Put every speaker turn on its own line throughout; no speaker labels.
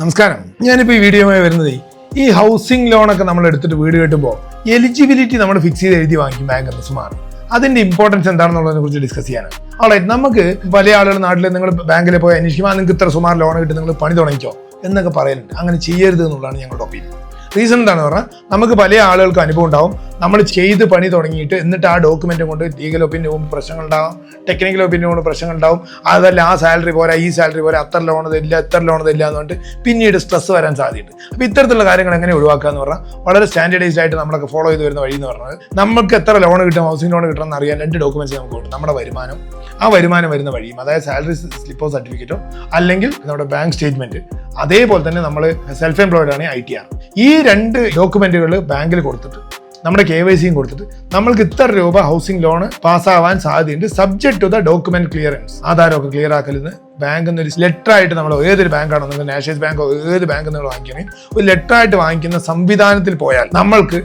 നമസ്കാരം. ഞാനിപ്പോൾ ഈ വീഡിയോയുമായി വരുന്നത് ഈ ഹൗസിംഗ് ലോണൊക്കെ നമ്മൾ എടുത്തിട്ട് വീട് കെട്ടുമ്പോൾ എലിജിബിലിറ്റി നമ്മൾ ഫിക്സ് ചെയ്ത് എഴുതി വാങ്ങിക്കും ബാങ്ക് സുമാറ് അതിന്റെ ഇമ്പോർട്ടൻസ് എന്താണെന്നുള്ളതിനെ കുറിച്ച് ഡിസ്കസ് ചെയ്യാനാണ്. അവിടെ നമുക്ക് പല ആളുകൾ നാട്ടിൽ നിങ്ങൾ ബാങ്കിൽ പോയി അന്വേഷിക്കുമ്പോൾ നിങ്ങൾക്ക് ഇത്ര സുമാർ ലോൺ കിട്ടി നിങ്ങൾ പണി തുടങ്ങിക്കോ എന്നൊക്കെ പറയലുണ്ട്. അങ്ങനെ ചെയ്യരുത് എന്നുള്ളതാണ് ഞങ്ങളുടെ ഒപ്പീനിയൻ റീസൺ എന്താണെന്ന് പറഞ്ഞാൽ നമുക്ക് പല ആളുകൾക്ക് അനുഭവം ഉണ്ടാവും. നമ്മൾ ചെയ്ത് പണി തുടങ്ങിയിട്ട് എന്നിട്ട് ആ ഡോക്യുമെന്റ് കൊണ്ട് ലീഗൽ ഒപ്പീനിയൻ കൊണ്ട് പ്രശ്നങ്ങൾ ഉണ്ടാകും ടെക്നിക്കൽ ഒപ്പീനിയൻ കൊണ്ട് പ്രശ്നങ്ങൾ ഉണ്ടാവും. അതല്ല ആ സാലറി പോരാ ഈ സാലറി പോരാ അത്ര ലോൺ ഇല്ല എത്ര ലോൺ ഇല്ല എന്ന് പറഞ്ഞിട്ട് പിന്നീട് സ്ട്രെസ് വരാൻ സാധ്യതയുണ്ട്. അപ്പോൾ ഇത്തരത്തിലുള്ള കാര്യങ്ങൾ എങ്ങനെ ഒഴിവാക്കുക എന്ന് പറഞ്ഞാൽ വളരെ സ്റ്റാൻഡേർഡൈസ്ഡ് ആയിട്ട് നമ്മളൊക്കെ ഫോളോ ചെയ്ത് വരുന്ന വഴി എന്ന് പറഞ്ഞത് നമുക്ക് എത്ര ലോൺ കിട്ടും ഹൗസിംഗ് ലോൺ കിട്ടണം എന്ന് അറിയാൻ രണ്ട് ഡോക്യുമെന്റ്സ് നമുക്ക് കിട്ടും നമ്മുടെ വരുമാനം. ആ വരുമാനം വരുന്ന വഴിയും അതായത് സാലറി സ്ലിപ്പോ സർട്ടിഫിക്കറ്റോ അല്ലെങ്കിൽ നമ്മുടെ ബാങ്ക് സ്റ്റേറ്റ്മെന്റ് അതേപോലെ തന്നെ നമ്മൾ സെൽഫ് എംപ്ലോയിഡ് ആണെങ്കിൽ ഐ ടി ആർ ഈ രണ്ട് ഡോക്യുമെന്റുകൾ ബാങ്കിൽ കൊടുത്തിട്ട് നമ്മുടെ കെ വൈ സിയും കൊടുത്തിട്ട് നമ്മൾക്ക് ഇത്ര രൂപ ഹൗസിംഗ് ലോൺ പാസ്സാവാൻ സാധ്യതയുണ്ട്. Subject to the document clearance ആധാരമൊക്കെ clear ആക്കലിന്ന് ബാങ്കിൽ നിന്ന് ഒരു ലെറ്റർ ആയിട്ട് നമ്മൾ ഏതൊരു ബാങ്കാണോ നിങ്ങൾ നാഷണൽ ബാങ്കോ ഏത് ബാങ്ക് നിങ്ങൾ വാങ്ങിക്കണേ ഒരു ലെറ്റർ ആയിട്ട് വാങ്ങിക്കുന്ന സംവിധാനത്തിൽ പോയാൽ നമ്മൾക്ക്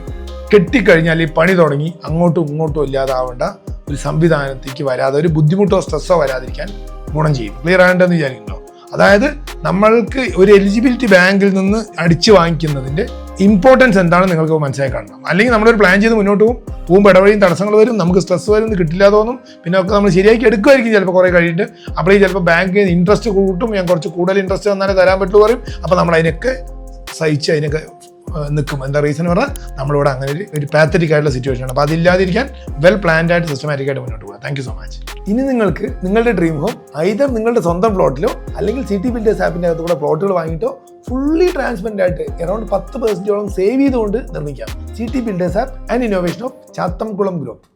കെട്ടിക്കഴിഞ്ഞാൽ ഈ പണി തുടങ്ങി അങ്ങോട്ടും ഇങ്ങോട്ടും ഇല്ലാതാവേണ്ട ഒരു സംവിധാനത്തേക്ക് വരാതെ ഒരു ബുദ്ധിമുട്ടോ സ്ട്രെസ്സോ വരാതിരിക്കാൻ ഗുണം ചെയ്യും. ക്ലിയർ ആകേണ്ടെന്ന് വിചാരിക്കുന്നുണ്ടോ? അതായത് നമ്മൾക്ക് ഒരു എലിജിബിലിറ്റി ബാങ്കിൽ നിന്ന് അടിച്ചു വാങ്ങിക്കുന്നതിന്റെ ഇമ്പോർട്ടൻസ് എന്താണെന്ന് നിങ്ങൾക്ക് മനസ്സിലാക്കി കാണണം. അല്ലെങ്കിൽ നമ്മളൊരു പ്ലാൻ ചെയ്ത് മുന്നോട്ട് പോകും. പോകുമ്പോൾ ഇടവഴിയും തടസ്സങ്ങൾ വരും. നമുക്ക് സ്ട്രെസ് വരും കിട്ടില്ല തോന്നും. പിന്നെ ഒക്കെ നമ്മൾ ശരിയാക്കി എടുക്കുമായിരിക്കും ചിലപ്പോൾ കുറേ കഴിഞ്ഞിട്ട്. അപ്പോൾ ഈ ചിലപ്പോൾ ബാങ്കിൽ ഇൻട്രസ്റ്റ് കൂട്ടും. ഞാൻ കുറച്ച് കൂടുതൽ ഇൻട്രസ്റ്റ് തന്നാലേ തരാൻ പറ്റുള്ളൂ പറയും. അപ്പോൾ നമ്മൾ അതിനൊക്കെ സഹിച്ച് അതിനൊക്കെ നിൽക്കും. എന്താ റീസൺ പറഞ്ഞാൽ നമ്മളിവിടെ അങ്ങനെ ഒരു ഒരു പാത്തറ്റിക് ആയിട്ടുള്ള സിറ്റുവേഷൻ ആണ്. അപ്പോൾ അതില്ലാതിരിക്കാൻ വെൽ പ്ലാൻഡ് ആയിട്ട് സിസ്റ്റമാറ്റിക് ആയിട്ട് മുന്നോട്ട് പോകാം. താങ്ക് യു സോ മച്ച് ഇനി നിങ്ങൾക്ക് നിങ്ങളുടെ ഡ്രീം ഹോം ഐതർ നിങ്ങളുടെ സ്വന്തം പ്ലോട്ടിലോ അല്ലെങ്കിൽ സിറ്റി ബിൽഡേഴ്സ് ആപ്പിന്റെ അകത്ത് കൂടെ പ്ലോട്ടുകൾ വാങ്ങിയിട്ടോ ഫുള്ളി ട്രാൻസ്പെറന്റ് ആയിട്ട് എറൗണ്ട് പത്ത് പെർസെന്റോളം സേവ് ചെയ്തുകൊണ്ട് നിർമ്മിക്കാം. City builders app and innovation of Chathamkulam group